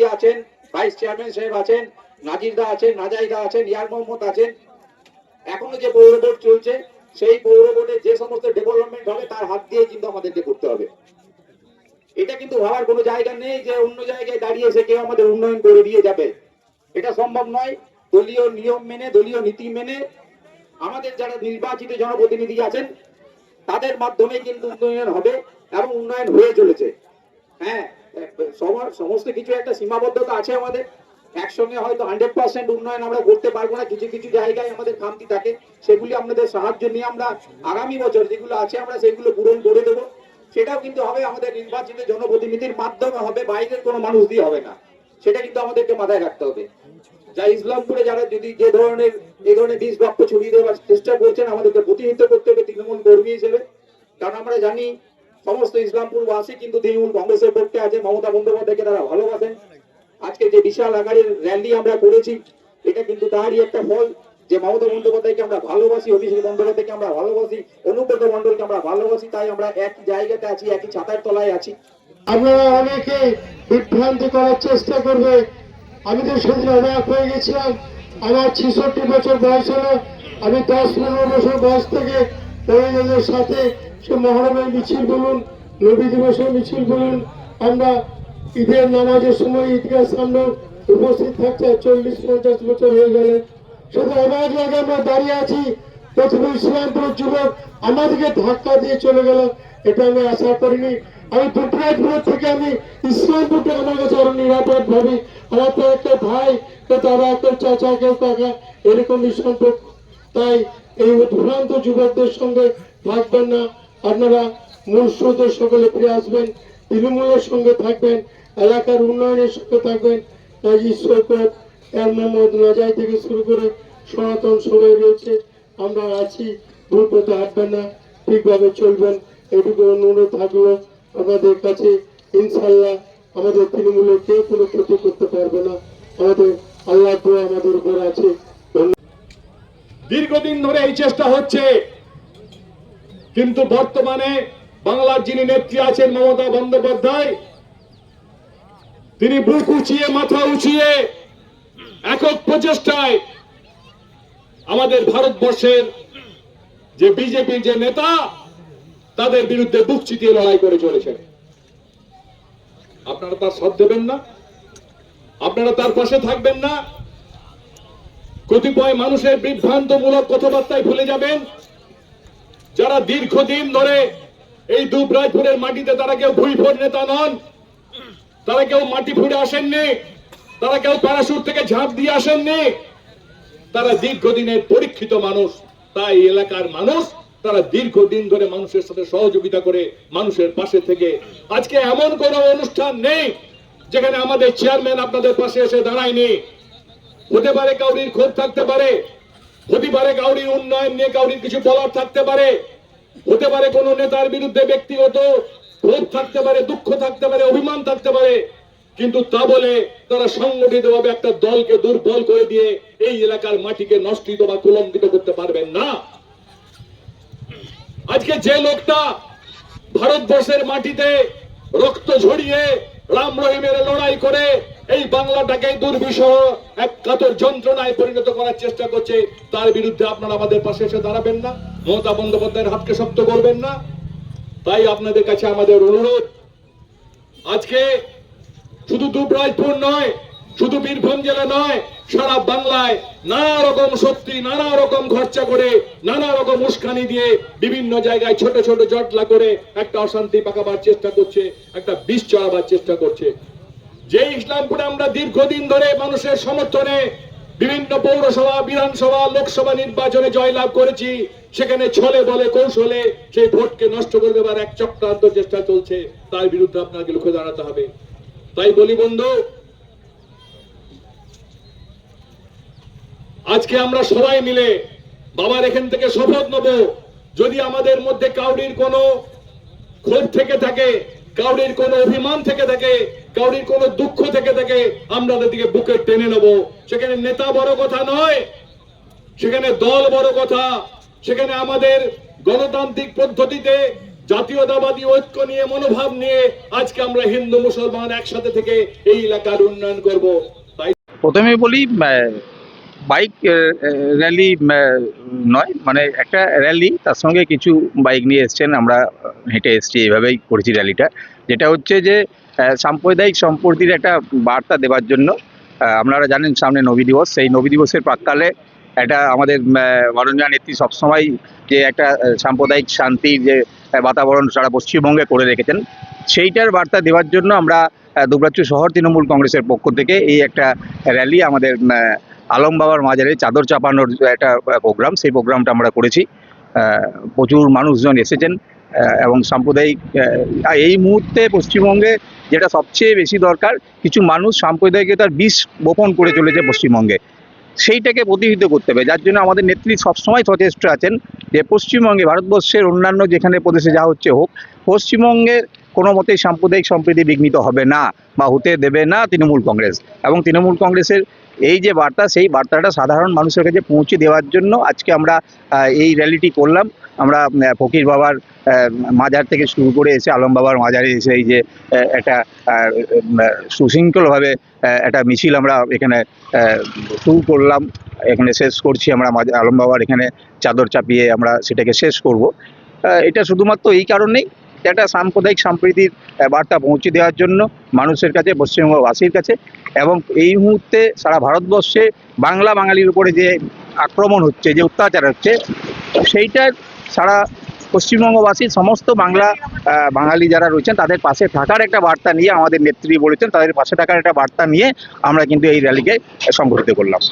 আছেন vice chairman সাহেব আছেন নাজিরদা আছেন নাজাইদা আছেন, ইয়ার মোহাম্মদ আছেন। এখনও যে পৌর বোর্ড চলছে, সেই পৌর বোর্ডে যে সমস্ত ডেভেলপমেন্ট হবে, তার হাত দিয়ে কিন্তু আমাদেরকে করতে হবে। এটা কিন্তু ভাবার কোনো জায়গা নেই যে অন্য জায়গায় দাঁড়িয়ে এসে কেউ আমাদের উন্নয়ন করে দিয়ে যাবে। এটা সম্ভব নয়। দলীয় নিয়ম মেনে, দলীয় নীতি মেনে আমাদের যারা নির্বাচিত জনপ্রতিনিধি আছেন, তাদের মাধ্যমে কিন্তু উন্নয়ন হবে এবং উন্নয়ন হয়ে চলেছে। হ্যাঁ সমস্ত কিছু একটা সীমাবদ্ধতা আছে আমাদের। একসঙ্গে হয়তো হান্ড্রেড পার্সেন্ট উন্নয়ন আমরা করতে পারব না, কিছু কিছু জায়গায় আমাদের খামতি থাকে। সেগুলি আপনাদের সাহায্য নিয়ে আমরা আগামী বছর যেগুলো আছে আমরা সেগুলো পূরণ করে দেবো। সেটাও কিন্তু হবে আমাদের নির্বাচিত জনপ্রতিনিধির মাধ্যমে হবে, বাইরের কোনো মানুষ দিয়ে হবে না। সেটা কিন্তু আমাদেরকে মাথায় রাখতে হবে। যা ইসলামপুরে যারা যদি যে ধরনের এই ধরনের বীজ বাক্য ছড়িয়ে দেওয়ার চেষ্টা করছেন, আমাদেরকে প্রতিনিধিত্ব করতে হবে তৃণমূল কর্মী হিসেবে। কারণ আমরা জানি সমস্ত ইসলামপুর বাসী কিন্তু তৃণমূল কংগ্রেসের পক্ষে আছে, মমতা বন্দ্যোপাধ্যায়কে তারা ভালোবাসেন। আজকে যে বিশাল আকারের র্যালি আমরা করেছি, এটা কিন্তু তারই একটা ফল যে মমতা বন্দ্যোপাধ্যায়কে আমরা ভালোবাসি, অভিষেক বন্দ্যোপাধ্যায়কে আমরা ভালোবাসি, অনুব্রত মন্ডলকে আমরা ভালোবাসি, তাই আমরা একই জায়গাতে আছি, একই ছাতার তলায় আছি। আপনারা অনেকে বিভ্রান্তি করার চেষ্টা করবে। আমি তো সেদিন অবাক হয়ে গেছিলাম। আমার ছেষট্টি বছর বয়স হলো, আমি দশ পনেরো বছর বয়স থেকে পরিজনদের সাথে সে মহরমের মিছিল বলুন, নবী দিবসের মিছিল বলুন, আমরা ঈদের নামাজের সময় ঈদগার সামনে উপস্থিত থাকছে চল্লিশ, পঞ্চাশ বছর হয়ে গেলে। শুধু অবাক লাগে আমরা দাঁড়িয়ে আছি প্রথমে ইসলামপুর যুবক আমাদেরকে ধাক্কা দিয়ে চলে গেল, এটা আমি আশা করিনি। আমি দুপুরাজপুর থেকে আমি ইসলামপুরটা আমার কাছে আরও নিরাপদ ভাবি। আমার তো একটা ভাই কেউ তারা কেউ চাচা, কেউ কাকা এরকমই সম্পর্ক তাই এই উদ্ভ্রান্ত যুবকদের সঙ্গে থাকবেন না। আপনারা মূল স্রোতের সকলে ফিরে আসবেন, তৃণমূলের সঙ্গে থাকবেন, এলাকার উন্নয়নের সঙ্গে থাকবেন। নাজাই থেকে শুরু করে সনাতন সবাই রয়েছে। আমরা আছি, ভুল পথে হাঁটবেন না, ঠিকভাবে চলবেন। এটুকু অনুরোধ থাকল আমাদের কাছে। ইনশাল্লাহ আমাদের তৃণমূলের কেউ কোনো ক্ষতি করতে পারবে না। আমাদের আল্লাহ আমাদের উপর আছে। দীর্ঘদিন ধরে এই চেষ্টা হচ্ছে। কিন্তু বর্তমানে বাংলার যিনি নেত্রী আছেন মমতা বন্দ্যোপাধ্যায়, তিনি বুক উঁচিয়ে, মাথা উঁচিয়ে একক প্রচেষ্টায় আমাদের ভারতবর্ষের যে বিজেপির যে নেতা, তাদের বিরুদ্ধে বুক চিতিয়ে লড়াই করে চলেছেন। আপনারা তার সৎ দেবেন না। আপনারা তার পাশে থাকবেন না। কতিপয় মানুষের বিভ্রান্তমূলক কথাবার্তায় ভুলে যাবেন। যারা দীর্ঘদিন ধরে এই দুবরাজপুরের মাটিতে তারা কেউ ভুইফোর নেতা নন, তারা কেউ মাটি ফুড়ে আসেননি, তারা কেউ প্যারাসুট থেকে ঝাঁপ দিয়ে আসেননি, তারা দীর্ঘদিনের পরীক্ষিত মানুষ, তাই এলাকার মানুষ, তারা দীর্ঘদিন ধরে মানুষের সাথে সহযোগিতা করে মানুষের পাশে থেকে। আজকে এমন কোন অনুষ্ঠান নেই যেখানে আমাদের চেয়ারম্যান আপনাদের পাশে এসে দাঁড়ায়নি। হতে পারে কাউরির ক্ষোভ থাকতে পারে, হতে পারে কাউরির উন্নয়ন নিয়ে কাউরির কিছু বলার থাকতে পারে, হতে পারে কোন নেতার বিরুদ্ধে ব্যক্তিগত ক্ষোভ থাকতে পারে, দুঃখ থাকতে পারে, অভিমান থাকতে পারে, কিন্তু তা বলে তারা সংগঠিতভাবে একটা দলকে দুর্বল করে দিয়ে এই এলাকার মাটিকে নষ্টিত বা কুলম্বিত করতে পারবেন না। আজকে যে লোকটা ভারতবর্ষের মাটিতে রক্ত ঝরিয়ে রাম রহিমের লড়াই করে এই বাংলাটাকে দুর্বিষহ এক কাতর যন্ত্রণায় পরিণত করার চেষ্টা করছে, তার বিরুদ্ধে আপনারা আমাদের পাশে এসে দাঁড়াবেন না, মমতা বন্দ্যোপাধ্যায়ের হাতকে শক্ত করবেন না। তাই আপনাদের কাছে আমাদের অনুরোধ, আজকে শুধু দুবরাজপুর নয়, শুধু বীরভূম জেলা নয়, সারা বাংলায় নানা রকম শক্তি, নানা রকম খরচা করে, নানা রকম উস্কানি দিয়ে বিভিন্ন জায়গায় ছোট ছোট জটলা করে একটা অশান্তি পাকাবার চেষ্টা করছে, একটা বিষ চড়াবার চেষ্টা করছে। যে ইসলামপুরে আমরা দীর্ঘদিন ধরে মানুষের সমর্থনে বিভিন্ন পৌরসভা, বিধানসভা, লোকসভা নির্বাচনে জয়লাভ করেছি, সেখানে ছলে বলে, কৌশলে সেই ভোটকে নষ্ট করে দেবার এক চক্রান্ত চেষ্টা চলছে, তার বিরুদ্ধে আপনাকে লক্ষ্য দাঁড়াতে হবে। তাই বলি বন্ধু, আজকে আমরা সবাই মিলে বাবার এখান থেকে শপথ নেব। যদি আমাদের মধ্যে কাউরির কোনো ক্ষোভ থেকে থাকে, কাউরির কোনো অভিমান থেকে থাকে কাউরির কোনো দুঃখ থেকে থেকে আমরা তাদেরকে বুকে টেনে নেব। সেখানে নেতা বড় কথা নয়, সেখানে দল বড় কথা। সেখানে আমাদের গণতান্ত্রিক পদ্ধতিতে জাতীয়তাবাদী ঐক্য নিয়ে, মনোভাব নিয়ে আজকে আমরা হিন্দু মুসলমান একসাথে থেকে এই এলাকার উন্নয়ন করব। তাই প্রথমে বলি বাইক র্যালি নয় মানে একটা র্যালি তার সঙ্গে কিছু বাইক নিয়ে এসছেন। আমরা হেঁটে এসেছি, এইভাবেই করেছি র্যালিটা যেটা হচ্ছে যে সাম্প্রদায়িক সম্প্রীতির একটা বার্তা দেওয়ার জন্য আপনারা জানেন সামনে নবী দিবস। সেই নবী দিবসের প্রাককালে একটা আমাদের মাননীয় নেত্রী সবসময় যে একটা সাম্প্রদায়িক শান্তির যে বাতাবরণ সারা পশ্চিমবঙ্গে করে রেখেছেন, সেইটার বার্তা দেওয়ার জন্য আমরা দুবরাজ্য শহর তৃণমূল কংগ্রেসের পক্ষ থেকে এই একটা র্যালি আমাদের আলম বাবার মাজারে চাদর চাপানোর একটা প্রোগ্রাম, সেই প্রোগ্রামটা আমরা করেছি। প্রচুর মানুষজন এসেছেন। এবং সাম্প্রদায়িক এই মুহূর্তে পশ্চিমবঙ্গে যেটা সবচেয়ে বেশি দরকার, কিছু মানুষ সাম্প্রদায়িকতার বিষ বপন করে চলেছে পশ্চিমবঙ্গে। সেইটাকে প্রতিহিত করতে হবে, যার জন্য আমাদের নেত্রী সবসময় সচেষ্ট আছেন যে পশ্চিমবঙ্গে, ভারতবর্ষের অন্যান্য যেখানে প্রদেশে যা হচ্ছে হোক পশ্চিমবঙ্গের কোনো মতেই সাম্প্রদায়িক সম্প্রীতি বিঘ্নিত হবে না বা হতে দেবে না তৃণমূল কংগ্রেস। এবং তৃণমূল কংগ্রেসের এই যে বার্তা, সেই বার্তাটা সাধারণ মানুষের কাছে পৌঁছে দেওয়ার জন্য আজকে আমরা এই র্যালিটি করলাম। আমরা ফকির বাবার মাজার থেকে শুরু করে এসে আলম বাবার মাজারে এসে এই যে একটা সুশৃঙ্খলভাবে একটা মিছিল আমরা এখানে শুরু করলাম। এখানে শেষ করছি আমরা আলম বাবার এখানে চাদর চাপিয়ে আমরা সেটাকে শেষ করব। এটা শুধুমাত্র এই কারণেই একটা সাম্প্রদায়িক সম্প্রীতির বার্তা পৌঁছে দেওয়ার জন্য মানুষের কাছে, পশ্চিমবঙ্গবাসীর কাছে এবং এই মুহূর্তে সারা ভারতবর্ষে বাংলা বাঙালির উপরে যে আক্রমণ হচ্ছে, যে অত্যাচার হচ্ছে, সেইটার সারা পশ্চিমবঙ্গবাসী, সমস্ত বাংলা বাঙালি যারা রয়েছেন, তাদের পাশে থাকার একটা বার্তা নিয়ে আমাদের নেত্রী বলেছেন, তাদের পাশে থাকার একটা বার্তা নিয়ে আমরা কিন্তু এই র্যালিকে সংগঠিত করলাম।